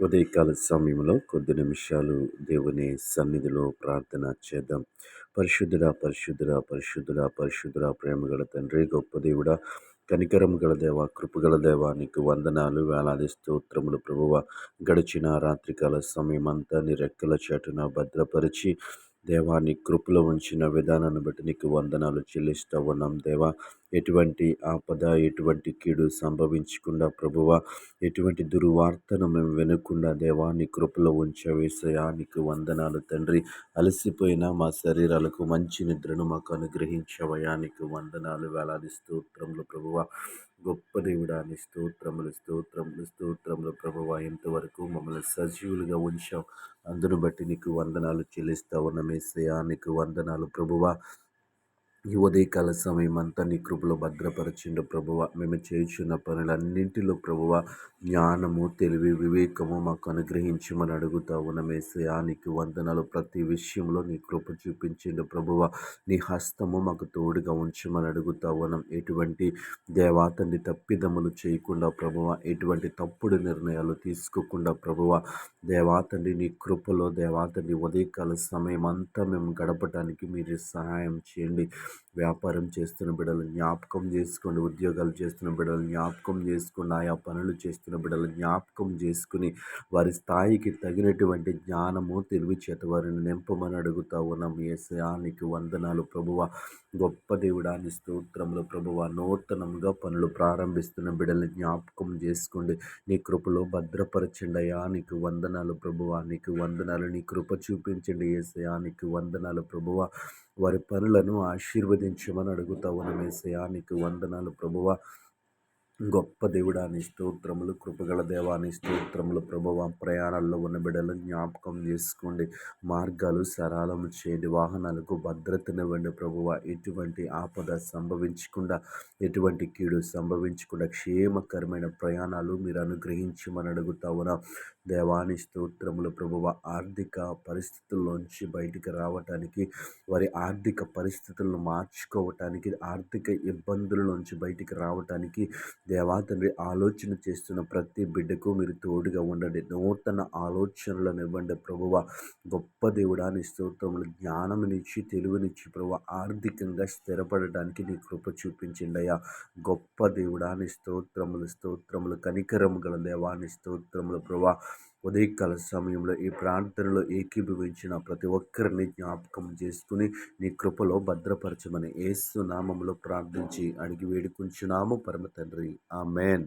ఉదయకాల సమయంలో కొద్ది నిమిషాలు దేవుని సన్నిధిలో ప్రార్థన చేద్దాం. పరిశుద్ధుడ పరిశుద్ధుడ పరిశుద్ధుడ పరిశుద్ధుడ ప్రేమగల తండ్రి గొప్ప దేవుడ కనికరం గల దేవ కృపగల దేవ నీకు వందనాలు వేలాది స్తోత్రములు ప్రభువ. గడిచిన రాత్రికాల సమయం అంతా నీ రెక్కల చేటున భద్రపరిచి దేవాన్ని కృపలో ఉంచిన విధానాన్ని బట్టి నీకు వందనాలు చెల్లిస్తూ. ఉన్నాం దేవా ఎటువంటి ఆపద ఎటువంటి కీడు సంభవించకుండా ప్రభువ ఎటువంటి దుర్వార్తను మేము వినకుండా దేవాన్ని కృపలో ఉంచవేసయా నీకు వందనాలు తండ్రి. అలసిపోయిన మా శరీరాలకు మంచి నిద్రను మాకు అనుగ్రహించే నీకు వందనాలు వేలాది స్తోత్రములు ప్రభువ. గొప్ప దేవుడాని స్తోత్రములు స్తోత్రములు స్తోత్రములు ప్రభువ. ఇంతవరకు మమ్మల్ని సజీవులుగా ఉంచాం అందును బట్టి నీకు వందనాలు చెల్లిస్తా ఉన్న మేసయానికి వందనాలు ప్రభువ. ఈ ఉదయకాల సమయం అంతా నీ కృపలో భద్రపరచిండు ప్రభువ. మేము చేయుచున్న పనులన్నింటిలో ప్రభువ జ్ఞానము తెలివి వివేకము మాకు అనుగ్రహించమని అడుగుతా ఉన్నమేసయా నీకు వందనాలు. ప్రతి విషయంలో నీ కృప చూపించిండు ప్రభువ. నీ హస్తము మాకు తోడుగా ఉంచమని అడుగుతా ఉన్నాం. ఎటువంటి దేవాతండి తప్పిదములు చేయకుండా ప్రభువ ఎటువంటి తప్పుడు నిర్ణయాలు తీసుకోకుండా ప్రభువ దేవాతండి నీ కృపలో దేవాతండి ఉదయకాల సమయం అంతా మేము గడపడానికి మీరు సహాయం చేయండి. వ్యాపారం చేస్తున్న బిడ్డలు జ్ఞాపకం చేసుకోండి. ఉద్యోగాలు చేస్తున్న బిడ్డలు జ్ఞాపకం చేసుకోండి ఆయా పనులు చేస్తున్న బిడ్డలు జ్ఞాపకం చేసుకుని వారి స్థాయికి తగినటువంటి జ్ఞానము తెలివి చేత వారిని నింపమని అడుగుతా ఉన్నాం. ఏసయానికి వందనాలు ప్రభువ. గొప్ప దేవుడాని స్తోత్రములు ప్రభువ. నూతనంగా పనులు ప్రారంభిస్తున్న బిడ్డల్ని జ్ఞాపకం చేసుకోండి. నీ కృపలో భద్రపరచండి అయ్యా. నీకు వందనాలు ప్రభువ. నీకు వందనాలు. నీ కృప చూపించండి. ఏసయానికి వందనాలు ప్రభువ. వారి పనులను ఆశీర్వదించమని అడుగుతా ఉన్నామేసయా నీకు వందనాలు ప్రభువ. గొప్ప దేవుడాని స్తోత్రములు కృపగల దేవాని స్తోత్రములు ప్రభువ ప్రయాణాల్లో ఉన్న బిడ్డలను జ్ఞాపకం చేసుకోండి. మార్గాలు సరళము చేయండి. వాహనాలకు భద్రతనివ్వండి ప్రభువ. ఎటువంటి ఆపద సంభవించకుండా ఎటువంటి కీడు సంభవించకుండా క్షేమకరమైన ప్రయాణాలు మీరు అనుగ్రహించమని అడుగుతావునా దేవాని స్తోత్రములు ప్రభువ ఆర్థిక పరిస్థితుల్లోంచి బయటికి రావటానికి వారి ఆర్థిక పరిస్థితులను మార్చుకోవటానికి ఆర్థిక ఇబ్బందుల నుంచి బయటికి రావటానికి దేవా తండ్రి ఆలోచన చేస్తున్న ప్రతి బిడ్డకు మీరు తోడుగా ఉండండి. నూతన ఆలోచనలను ఇవ్వండి ప్రభువ. గొప్ప దేవుడా నీ స్తోత్రములు జ్ఞానమునిచ్చి తెలివినిచ్చి ప్రభు ఆర్థికంగా స్థిరపడటానికి నీ కృప చూపించండి అయ్యా. గొప్ప దేవుడా నీ స్తోత్రములు స్తోత్రములు కనికరము గల దేవాని స్తోత్రములు ప్రభా ఉదయకాల సమయంలో ఈ ప్రార్థనలో ఏకీభవించిన ప్రతి ఒక్కరిని జ్ఞాపకం చేసుకుని నీ కృపలో భద్రపరచమని ఏసు నామంలో ప్రార్థించి అడిగి వేడుకుంటున్నాము పరమ తండ్రి. ఆ మేన్